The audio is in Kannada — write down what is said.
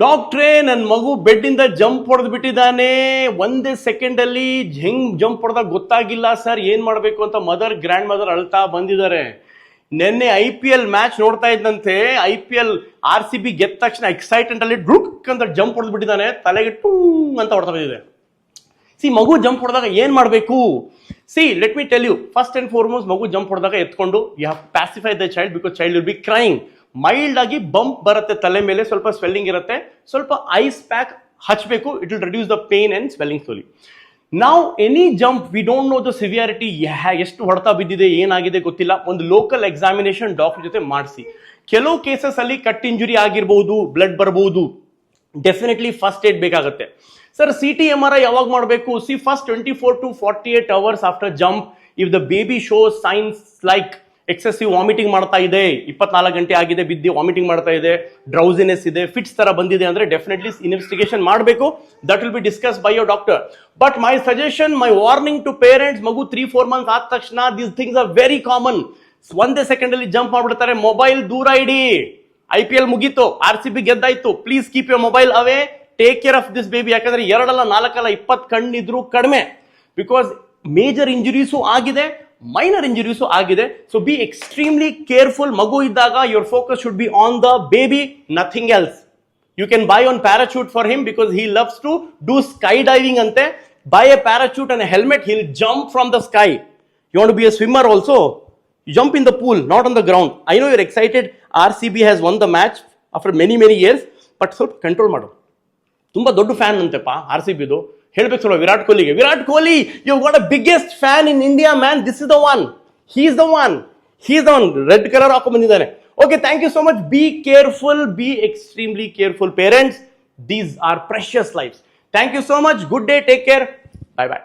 ಡಾಕ್ಟ್ರೇ ನನ್ನ ಮಗು ಬೆಡ್ ಇಂದ ಜಂಪ್ ಹೊಡೆದು ಬಿಟ್ಟಿದ್ದಾನೆ. ಒಂದೇ ಸೆಕೆಂಡ್ ಅಲ್ಲಿ ಹೆಂಗ್ ಜಂಪ್ ಹೊಡೆದಾಗ ಗೊತ್ತಾಗಿಲ್ಲ ಸರ್, ಏನ್ ಮಾಡಬೇಕು ಅಂತ ಮದರ್, ಗ್ರ್ಯಾಂಡ್ ಮದರ್ ಅಳ್ತಾ ಬಂದಿದ್ದಾರೆ. ನಿನ್ನೆ ಐ ಪಿ ಎಲ್ ಮ್ಯಾಚ್ ನೋಡ್ತಾ ಇದ್ದಂತೆ, I P L R C B ಗೆದ್ದ ತಕ್ಷಣ ಎಕ್ಸೈಟೆಂಟ್ ಅಲ್ಲಿ ಡ್ರುಕ್ ಅಂತ ಜಂಪ್ ಹೊಡೆದು ಬಿಟ್ಟಿದ್ದಾನೆ. ತಲೆಗೆ ಟೂಂಗ್ ಅಂತ ಹೊಡ್ತಾ ಬಂದಿದೆ. ಸಿ, ಮಗು ಜಂಪ್ ಹೊಡೆದಾಗ ಏನ್ ಮಾಡಬೇಕು? See let me tell you first and foremost ಮಗು ಜಂಪ್ ಹೊಡೆದಾಗ ಎತ್ಕೊಂಡು you have pacify the child because child will be crying mild ಆಗಿ ಬಂಪ್ ಬರುತ್ತೆ ತಲೆ ಮೇಲೆ, ಸ್ವಲ್ಪ ಸ್ವೆಲ್ಲಿಂಗ್ ಇರುತ್ತೆ. ಸ್ವಲ್ಪ ಐಸ್ ಪ್ಯಾಕ್ ಹಚ್ಚಬೇಕು it will reduce the pain and swelling slowly ನಾವು any jump we don't know the severity ಎಷ್ಟು ಹೊಡೆತ ಬಿದ್ದಿದೆ, ಏನಾಗಿದೆ ಗೊತ್ತಿಲ್ಲ. ಒಂದು ಲೋಕಲ್ ಎಕ್ಸಾಮಿನೇಷನ್ ಡಾಕ್ಟರ್ ಜೊತೆ ಮಾಡಿಸಿ. ಕೆಲವು ಕೇಸಸ್ ಅಲ್ಲಿ ಕಟ್ ಇಂಜುರಿ ಆಗಿರ್ಬೋದು ಬ್ಲಡ್ ಬರಬಹುದು ಡೆಫಿನೆಟ್ಲಿ ಫಸ್ಟ್ ಏಡ್ ಬೇಕಾಗುತ್ತೆ. Sir C T M R I ಯಾವಾಗ ಮಾಡಬೇಕು? See first twenty four to forty eight hours after jump if the baby show signs like excessive vomiting ಮಾಡ್ತಾ ಇದೆ. ಇಪ್ಪತ್ನಾಲ್ಕು ಗಂಟೆ ಆಗಿದೆ, ಬಿದ್ದು ವಾಮಿಟಿಂಗ್ ಮಾಡ್ತಾ ಇದೆ ಡ್ರೌಸಿನೆಸ್ ಇದೆ ಫಿಟ್ಸ್ ತರ ಬಂದಿದೆ ಅಂದ್ರೆ ಡೆಫಿನೆಟ್ಲಿ ಇನ್ವೆಸ್ಟಿಗೇಷನ್ ಮಾಡಬೇಕು. That will be discuss by your doctor but my suggestion my warning to parents ಮಗು ತ್ರೀ ಫೋರ್ ಮಂತ್ ಆದ ತಕ್ಷಣ these things are very common ಒಂದೇ ಸೆಕೆಂಡ್ ಅಲ್ಲಿ ಜಂಪ್ ಮಾಡ್ಬಿಡ್ತಾರೆ. ಮೊಬೈಲ್ ದೂರ ಇಡಿ. ಐ ಪಿ ಎಲ್ ಮುಗೀತು. R C B ಗೆದ್ದಾಯ್ತು. Please keep your mobile away take care of this baby ಯಾಕಂದ್ರೆ ಎರಡಲ್ಲ, ನಾಲ್ಕಲ್ಲ, ಇಪ್ಪತ್ತು ಕಣ್ಣಿದ್ರು ಕಡಿಮೆ. ಬಿಕಾಸ್ ಮೇಜರ್ ಇಂಜುರೀಸು ಆಗಿದೆ. ಮೈನರ್ ಇಂಜುರೀಸು ಆಗಿದೆ. ಸೊ ಬಿ ಎಕ್ಸ್ಟ್ರೀಮ್ಲಿ ಕೇರ್ಫುಲ್ ಮಗು ಇದ್ದಾಗ your focus should be on the baby nothing else you can buy one parachute for him because he loves to do sky diving ಅಂತೆ. Buy a parachute and helmet he'll jump from the sky you want be a swimmer also jump in the pool not pool, not on the no your know R C RCB has won the match after many many years but ಸ್ವಲ್ಪ ಕಂಟ್ರೋಲ್ ಮಾಡು. ತುಂಬ ದೊಡ್ಡ ಫ್ಯಾನ್ ಅಂತಪ್ಪ ಆರ್ ಸಿ ಬಿದು ಹೇಳ್ಬೇಕು ಸ್ವಲ್ಪ Virat ಕೊಹ್ಲಿಗೆ. Virat Kohli you got a biggest fan in India man this is the one he is the one he is the one red colour ಹಾಕೊಂಡ್ ಬಂದಿದ್ದಾನೆ. Okay thank you so much be careful be extremely careful parents these are precious lifes thank you so much good day take care bye bye